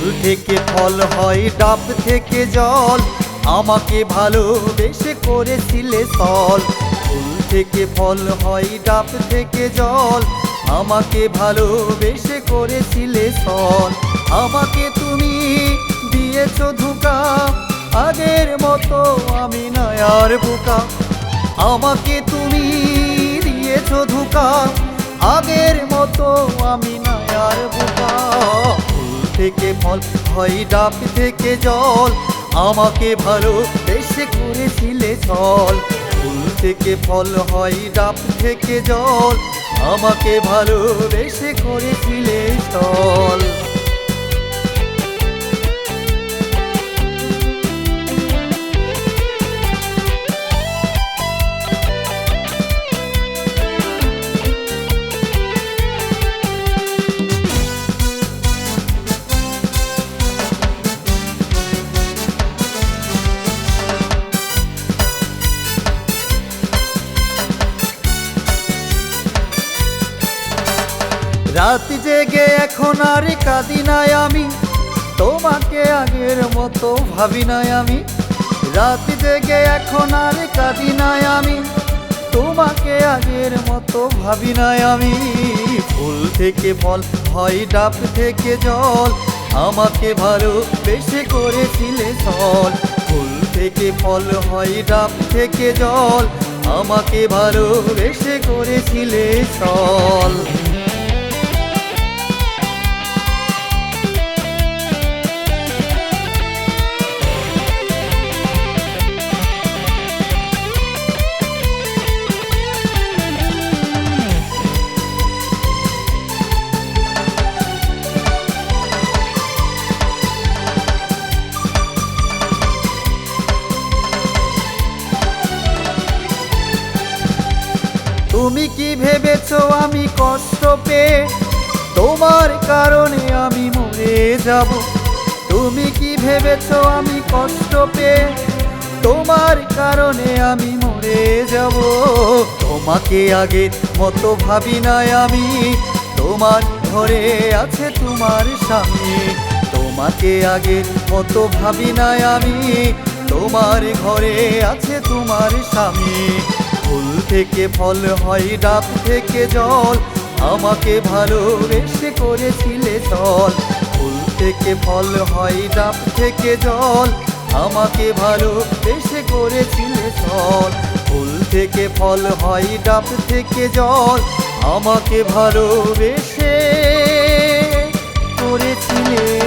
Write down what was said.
থেকে ফল হয়, ডাব থেকে জল। আমাকে ভালোবেসে করেছিলে সল। ফুল থেকে ফল হয়, ডাব থেকে জল। আমাকে ভালোবেসে করেছিলে সল। আমাকে তুমি দিয়েছ ধোকা, আগের মতো আমি নয়ার বোকা। আমাকে তুমি দিয়েছ ধোকা, আগের মতো আমি ফুল থেকে ফল হয় ডাব থেকে জল। আমাকে ভালো বেশি করেছিলে ছল ফুল থেকে ফল হয় ডাব থেকে জল। আমাকে ভালো বেশি করেছিলে ছল রাত জেগে এখন আর কাঁদি নাই আমি। তোমাকে আগের মতো ভাবি নাই আমি। রাত জেগে এখন আর কাঁদি নাই আমি। তোমাকে আগের মতো ভাবি নাই আমি। ফুল থেকে ফল হয়, ডাব থেকে জল। আমাকে ভালো বেশি করেছিলে সল। ফুল থেকে ফল হয়, ডাব থেকে জল। আমাকে ভালো বেশি করেছিলে সল। তুমি কি ভেবেছো আমি কষ্ট পেয়ে? তোমার কারণে আমি মরে যাব। তুমি কি ভেবেছো আমি কষ্ট পেয়ে? তোমার কারণে আমি মরে যাব। তোমাকে আগে মতো ভাবি নাই আমি। তোমার ঘরে আছে তোমার স্বামী। তোমাকে আগে মতো ভাবি নাই আমি। তোমার ঘরে আছে তোমার স্বামী। থেকে ফল হয়, ডাব থেকে জল। আমাকে ভালোবেসে করেছিলে চল। ফুল থেকে ফল হয়, ডাব থেকে জল। আমাকে ভালোবেসে করেছিলে চল। ফুল থেকে ফল হয়, ডাব থেকে জল। আমাকে ভালোবেসে করেছিলে